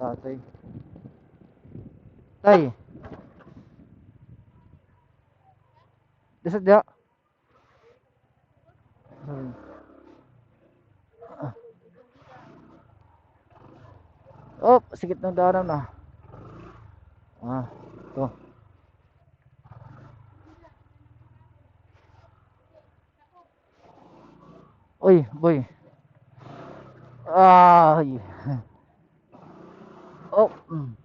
Tatay. Tay. Desa dia. Hmm. Ah. Oh, sikit ng daanan na. Ah, to. Uy, boy. Ay. Oh. mm.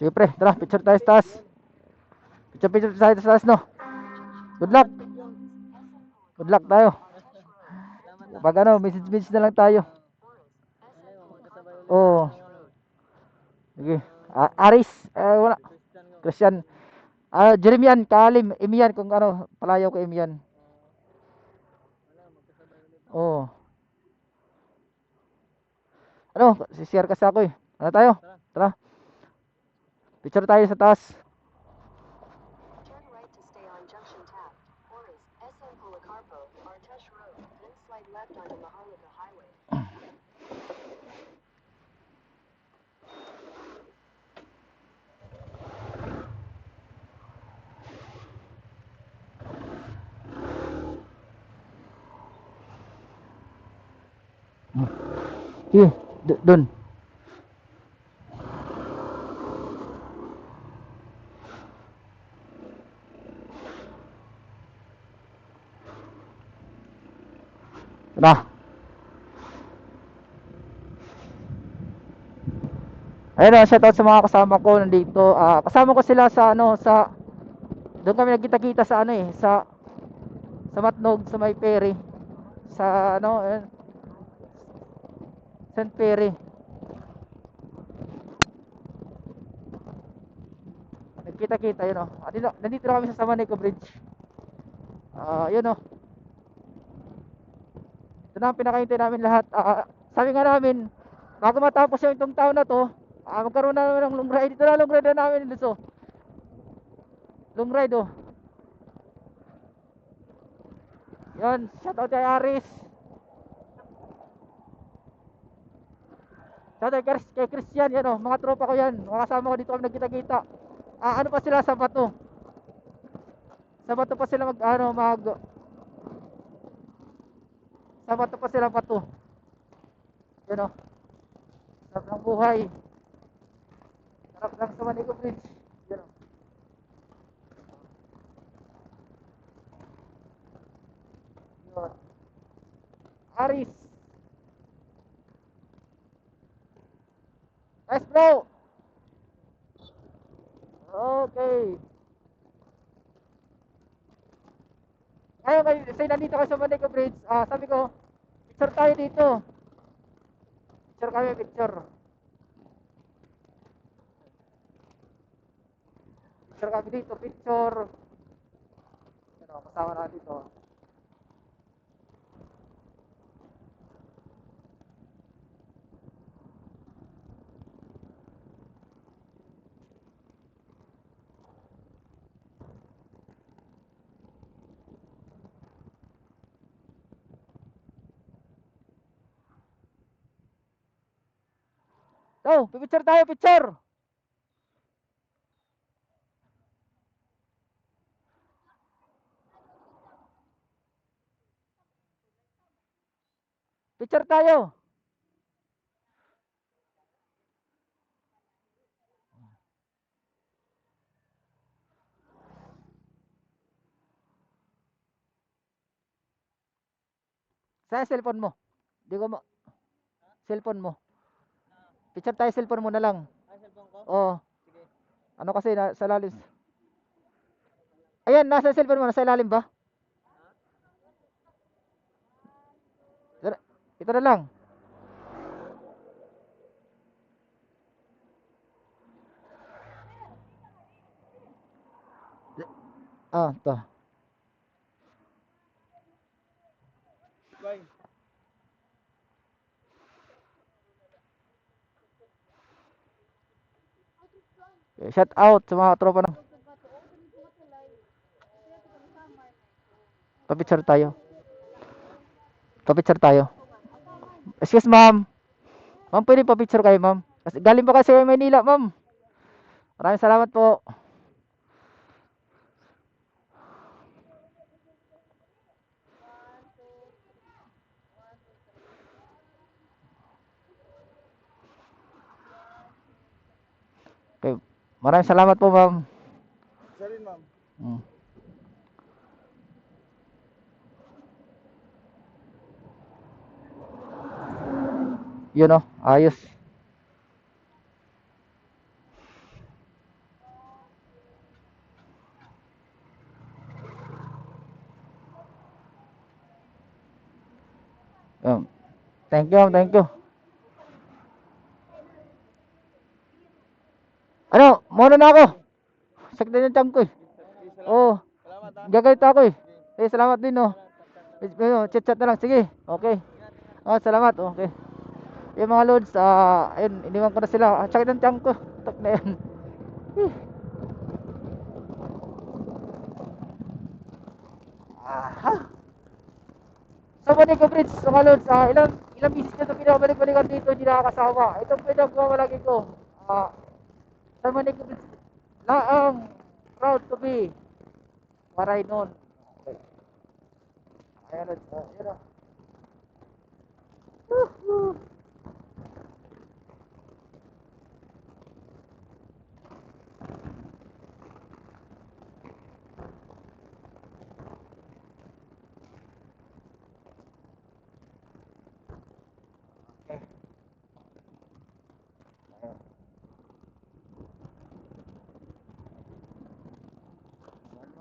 Sige pre, tara, picture tayo sa taas. Picture picture tayo sa taas no. Good luck. Good luck tayo. Pag ano, message message na lang tayo. Oo. Sige. A- Aris, eh wala. Christian. Ah, Jeremian, Kalim, Imian kung ano, palayaw ko Imian. Oo. Ano, si-share kasi ako eh. Ano tayo? Tara. Picture tayo sa taas. Turn right to stay on Junction Tap, Oris, SM Policarpo, Artesh Road, then slide left onto Maharlika Highway. Sige, d- Tara. Ayun na, shoutout sa mga kasama ko nandito. Ah, kasama ko sila sa ano, sa doon kami nagkita-kita sa ano eh, sa sa Matnog, sa May Ferry. Sa ano, eh, St. Ferry. Nagkita-kita yun oh. Dito, nandito na kami sa Samanico Bridge. Ah, yun oh. Na ang pinakahintay namin lahat. Ah, sabi nga namin, bago matapos yung itong taon na to, ah, magkaroon na naman ng long ride. Ito na long ride na namin dito. Long ride oh. Yan, shoutout kay Aris. Shoutout kay, kay Christian, yan oh, mga tropa ko yan. Mga kasama ko dito kami nagkita-kita. Ah, ano pa sila sa bato? Sa bato pa sila mag, ano, mag, sa bato pa sila bato. Yan oh. Sarap ng buhay. Sarap lang sa Manico Bridge. Yan oh. Yun. Aris. Nice bro. Okay. Ngayon kayo, say nandito ka sa Manico Bridge. Ah, sabi ko, picture tayo dito. Picture kami, picture. Picture kami dito, picture. Ano, kasama na dito. So, picture tayo, picture. Picture tayo. Sa cellphone mo. Di ko mo. Cellphone mo. Picture tayo cellphone mo na lang. Oo. Ano kasi na, sa lalim. Ayan, nasa cellphone mo, nasa ilalim ba? Ito Ito na lang. Ah, to. Bye. Okay, shout out sa mga tropa ng Papicture tayo. Papicture tayo. Excuse ma'am. Ma'am, pwede papicture kayo ma'am. Kasi galing pa kasi kayo Maynila ma'am. Maraming salamat po. Okay. Maraming salamat po ma'am. Sorry, ma'am. Mm. Yun oh, ayos. Um, thank you, thank you. Ano, muna na ako. Na yung tiyan ko eh. Oo. Gagawin ako eh. Eh, salamat din oh. Eh, chat chat na lang. Sige. Okay. Ah, salamat. Okay. Yung mga loads, ah, ayun, iniwan ko na sila. Ah, sakit ng tiyan ko. Tak na yan. Aha. So, balik ko, Fritz, mga loads, ah, ilang, ilang bisis na ito pinabalik-balikan dito, hindi nakakasama. Itong pinagmamalaki ko, ah, sa Manik ko, Fritz, laang, proud to be, Waray nun. Okay. Ayan, loads, ah, yun ah. Woohoo.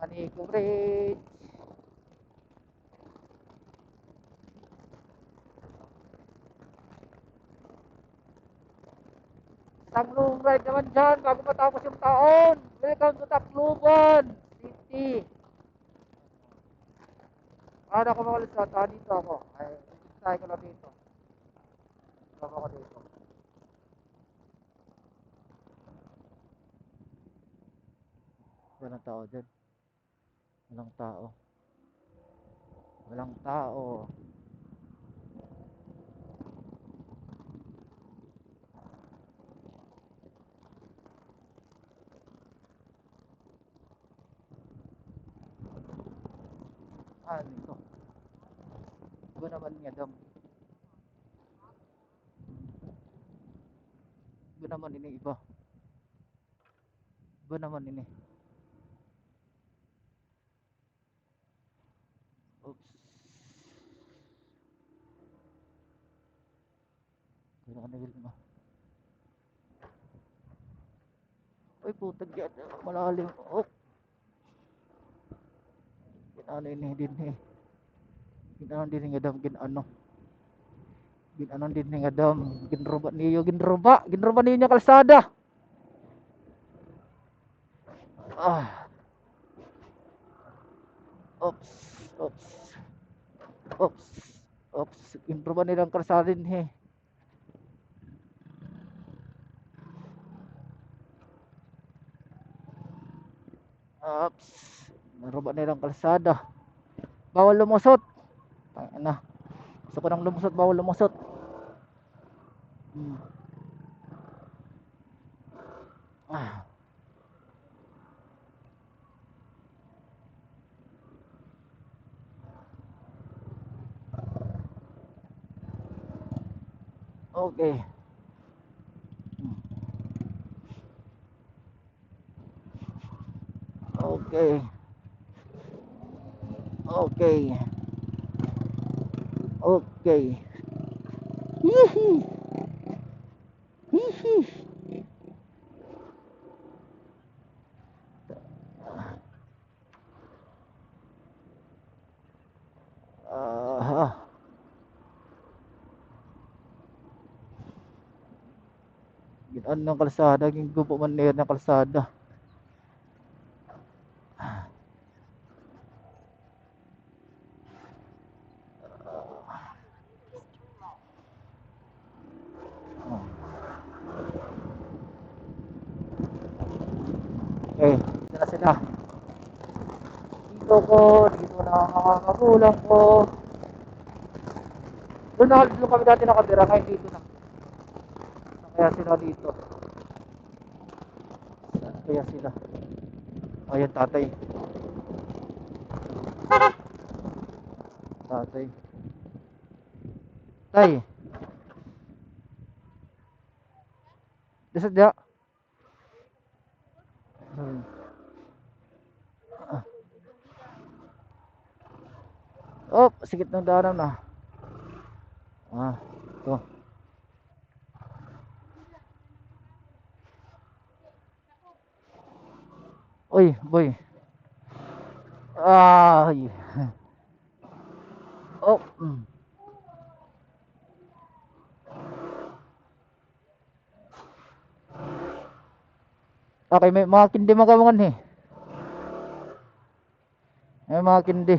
Money coverage. Taglong ride naman dyan bago matapos yung taon. Welcome to Tacloban City. Paano ako makalis sa taon dito ako? Ay, isay ko lang dito. Sama ko dito. Walang tao dyan. Walang tao. Walang tao. Ah, dito. Iba naman nga dam. Iba naman ini iba. Iba naman ini. Oops. Kaya ka nagil mo. Uy, putag yan. Malalim. Oh. Ginano ini din eh. Ginano din nga dam. Ginano. Ginano din nga dam. Ginruba niyo. Ginruba. Ginruba niyo kalsada. Ah. Oops. Oops. Oops. Oops. Ginruba nilang kalsada din eh. Oops. Naruba nilang kalsada. Bawal lumusot. Na. Gusto ko nang lumusot, bawal lumusot. Hmm. Ah. Okay. Okay. Okay. Okay. Uh-huh. Yee-hee. Yee-hee. ng kalsada gingupo man nair na kalsada Okay, dito na sila. Dito ko, dito na ang mga magulang ko. Doon na, doon kami dati nakatira, ngayon dito na. Kaya sila dito. Kaya sila. Ayan, tatay. Tatay. Tay. Desa dia. Hmm. Ah. Oh, sikit ng daanan na. Ah, to. Uy, boy. Ay. Oh. mm. Okay, may mga kindi magawangan eh. May mga kindi.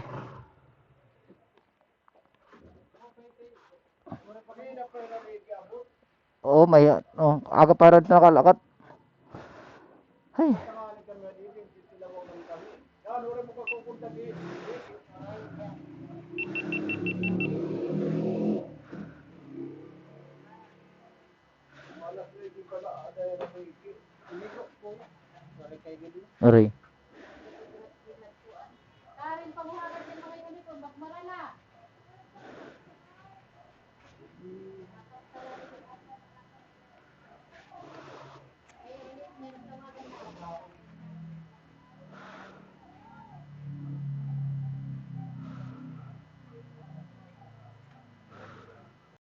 Oo, may oh, aga pa rin nakalakat. Ay. Ры.